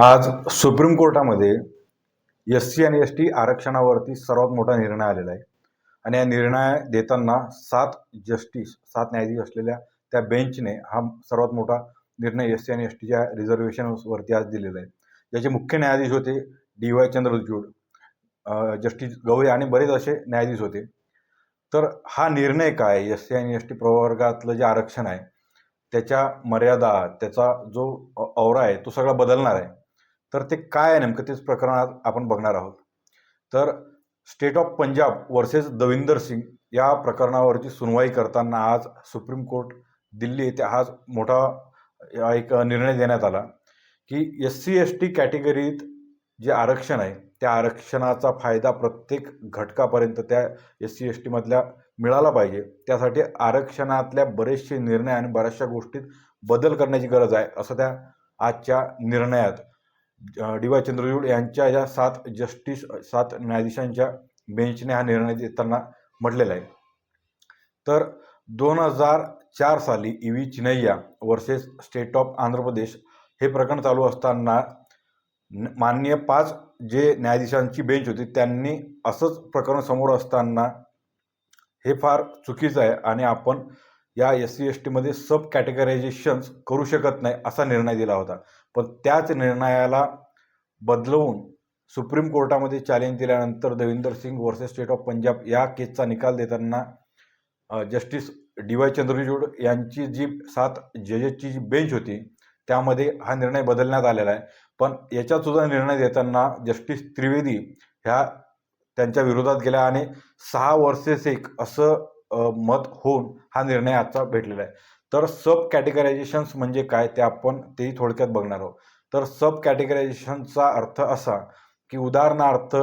आज सुप्रीम कोर्टामध्ये S C आणि एस टी आरक्षणावरती सर्वात मोठा निर्णय आलेला आहे. आणि या निर्णय देताना सात जस्टिस सात न्यायाधीश असलेल्या त्या बेंचने हा सर्वात मोठा निर्णय एस सी आणि एस टीच्या रिझर्वेशनवरती आज दिलेला आहे. याचे मुख्य न्यायाधीश होते D Y Chandrachud justice Gavai आणि बरेच असे न्यायाधीश होते. तर हा निर्णय काय? एस सी आणि एस टी प्रवर्गातलं जे आरक्षण आहे त्याच्या मर्यादा त्याचा जो औरा आहे तो सगळा बदलणार आहे. तर ते काय आहे नेमकं तेच प्रकरण आज आपण बघणार आहोत. तर state of Punjab versus Davinder Singh या प्रकरणावरची सुनवाई करताना आज सुप्रीम कोर्ट दिल्ली येथे आज मोठा एक निर्णय देण्यात आला की एस सी एस टी कॅटेगरीत जे आरक्षण आहे त्या आरक्षणाचा फायदा प्रत्येक घटकापर्यंत त्या एस सी एस टीमधल्या मिळाला पाहिजे. त्यासाठी आरक्षणातल्या बरेचसे निर्णय आणि बऱ्याचशा गोष्टीत बदल करण्याची गरज आहे असं त्या आजच्या निर्णयात डी वाय चंद्रचूड यांच्या या सात जस्टिस सात न्यायाधीशांच्या बेंचने हा निर्णय देताना म्हटलेला आहे. तर दोन हजार चार साली E V Chinnaiah versus state of Andhra Pradesh हे प्रकरण चालू असताना मान्य माननीय पाच जे न्यायाधीशांची बेंच होती त्यांनी असंच प्रकरण समोर असताना हे फार चुकीचं आहे आणि आपण या एस सी एस टीमध्ये सब कॅटेगरायझेशन्स करू शकत नाही असा निर्णय दिला होता. पण त्याच निर्णयाला बदलवून सुप्रीम कोर्टामध्ये चॅलेंज दिल्यानंतर Davinder Singh versus state of Punjab या केसचा निकाल देताना जस्टिस डी वाय चंद्रचूड यांची जी सात जजेसची जी बेंच होती त्यामध्ये हा निर्णय बदलण्यात आलेला आहे. पण याच्यातसुद्धा निर्णय देताना जस्टिस त्रिवेदी ह्या त्यांच्या विरोधात गेल्या आणि सहा वर्सेस एक असं मत होऊन हा निर्णय आजचा भेटलेला आहे. तर सब कॅटेगरायझेशन्स म्हणजे काय ते आपण तेही थोडक्यात बघणार आहोत. तर सब कॅटेगरायझेशनचा अर्थ असा की उदाहरणार्थ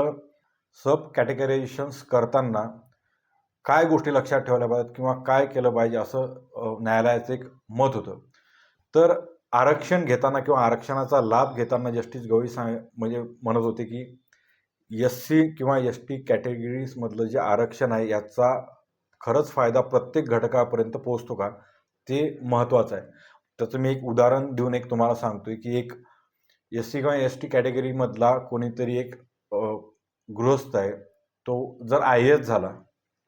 सब कॅटेगरायझेशन्स करताना काय गोष्टी लक्षात ठेवल्या पाहिजेत किंवा काय केलं पाहिजे असं न्यायालयाचं एक मत होतं. तर आरक्षण घेताना किंवा आरक्षणाचा लाभ घेताना जस्टिस गवई सांग म्हणजे म्हणत होते की एस सी किंवा एस टी कॅटेगरीजमधलं जे आरक्षण आहे याचा खरंच फायदा प्रत्येक घटकापर्यंत पोहोचतो का? ते महत्त्वाचं आहे. त्याचं मी एक उदाहरण देऊन एक तुम्हाला सांगतोय की एक एस सी किंवा एस टी कॅटेगरीमधला कोणीतरी एक गृहस्थ आहे. तो जर आय एस झाला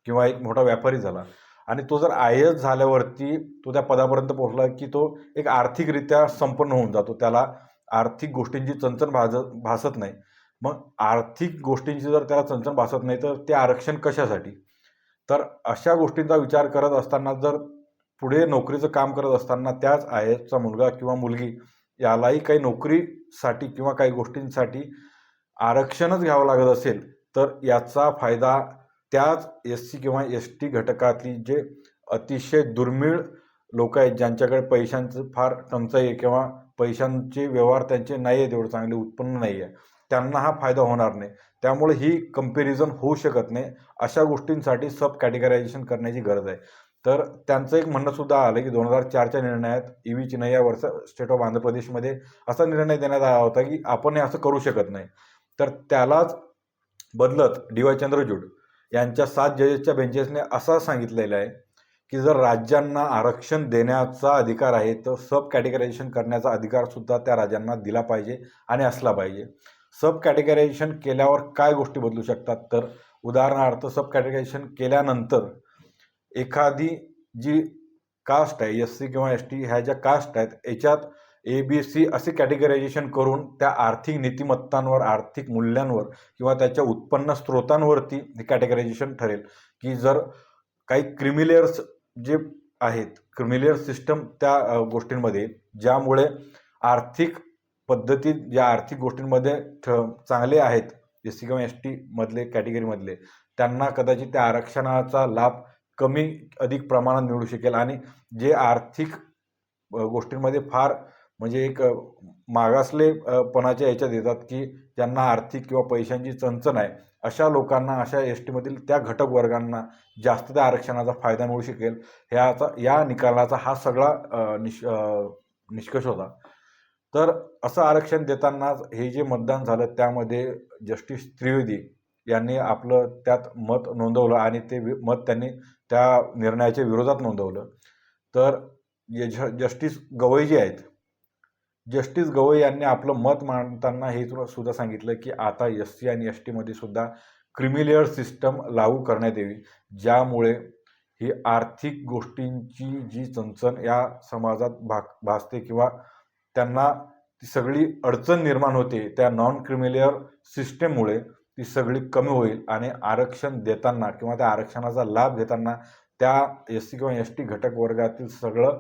किंवा एक मोठा व्यापारी झाला आणि तो जर आय एस झाल्यावरती तो त्या पदापर्यंत पोहोचला की तो एक आर्थिकरित्या संपन्न होऊन जातो. त्याला आर्थिक गोष्टींची चणचण भाज भासत नाही. मग आर्थिक गोष्टींची जर त्याला चणचण भासत नाही तर ते आरक्षण कशासाठी? तर अशा गोष्टींचा विचार करत असताना जर पुढे नोकरीचं काम करत असताना त्याच आय एसचा मुलगा किंवा मुलगी यालाही काही नोकरीसाठी किंवा काही गोष्टींसाठी आरक्षणच घ्यावं लागत असेल तर याचा फायदा त्याच एस सी किंवा एस टी घटकातली जे अतिशय दुर्मिळ लोक आहेत ज्यांच्याकडे पैशांचं फार टंचाई आहे किंवा पैशांचे व्यवहार त्यांचे नाही आहे तेवढं चांगले उत्पन्न नाही आहे त्यांना हा फायदा होणार नाही. त्यामुळे ही कंपॅरिझन होऊ शकत नाही. अशा गोष्टींसाठी सब कॅटेगरायझेशन करण्याची गरज आहे. तर त्यांचं एक म्हणणं सुद्धा आलं की दोन हजार चारच्या निर्णयात ई व्ही चिनैया वर्ष स्टेट ऑफ आंध्र प्रदेशमध्ये असा निर्णय देण्यात आला होता की आपण हे असं करू शकत नाही. तर त्यालाच बदलत डी वाय चंद्रचूड यांच्या सात जजेसच्या बेंचेसने असा सांगितलेलं आहे की जर राज्यांना आरक्षण देण्याचा अधिकार आहे तर सब कॅटेगरायझेशन करण्याचा अधिकार सुद्धा त्या राज्यांना दिला पाहिजे आणि असला पाहिजे. सब कॅटेगरायझेशन केल्यावर काय गोष्टी बदलू शकतात? तर उदाहरणार्थ सब कॅटेगरायझेशन केल्यानंतर एखादी जी कास्ट आहे एस सी किंवा एस टी ह्या ज्या कास्ट आहेत याच्यात ए बी सी असे कॅटेगरायझेशन करून त्या आर्थिक नीतिमत्तांवर आर्थिक मूल्यांवर किंवा त्याच्या उत्पन्न स्रोतांवरती हे कॅटेगरायझेशन ठरेल. की जर काही क्रिमिलेअर्स जे आहेत क्रिमिलेअर सिस्टम त्या गोष्टींमध्ये ज्यामुळे आर्थिक पद्धतीत ज्या आर्थिक गोष्टींमध्ये ठ चांगले आहेत एस सी किंवा एस टीमधले कॅटेगरीमधले त्यांना कदाचित त्या आरक्षणाचा लाभ कमी अधिक प्रमाणात मिळू शकेल आणि जे आर्थिक गोष्टींमध्ये फार म्हणजे एक मागासलेपणाच्या याच्यात येतात की ज्यांना आर्थिक किंवा पैशांची चणचण आहे अशा लोकांना अशा एस टीमधील त्या घटक वर्गांना जास्त त्या आरक्षणाचा फायदा मिळू शकेल. ह्याचा या निकालाचा हा सगळा निश निष निष्कर्ष होता. तर असं आरक्षण देताना हे जे मतदान झालं त्यामध्ये जस्टिस त्रिवेदी यांनी आपलं त्यात मत नोंदवलं आणि ते मत त्यांनी त्या निर्णयाच्या विरोधात नोंदवलं. तर ज- जस्टिस गवई जे आहेत जस्टिस गवई यांनी आपलं मत मांडताना हे सुद्धा- सांगितलं की आता एस सी आणि एस टीमध्ये सुद्धा क्रिमिलेअर सिस्टम लागू करण्यात यावी ज्यामुळे ही आर्थिक गोष्टींची जी चणचण या समाजात भाग भासते किंवा त्यांना ती सगळी अडचण निर्माण होते त्या नॉन क्रिमिलेअर सिस्टममुळे ती सगळी कमी होईल आणि आरक्षण देताना किंवा त्या आरक्षणाचा लाभ घेताना त्या एस सी किंवा एस टी घटक वर्गातील सगळं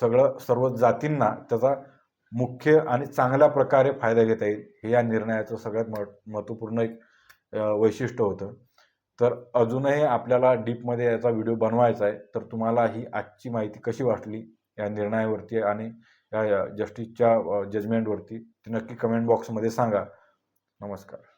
सगळं सर्व जातींना त्याचा मुख्य आणि चांगल्या प्रकारे फायदा घेता येईल. हे या निर्णयाचं सगळ्यात मह महत्त्वपूर्ण एक वैशिष्ट्य होतं. तर अजूनही आपल्याला डीपमध्ये याचा व्हिडिओ बनवायचा आहे. तर तुम्हाला ही आजची माहिती कशी वाटली या निर्णयावरती आणि या जस्टिसच्या जजमेंटवरती ती नक्की कमेंट बॉक्समध्ये सांगा. नमस्कार.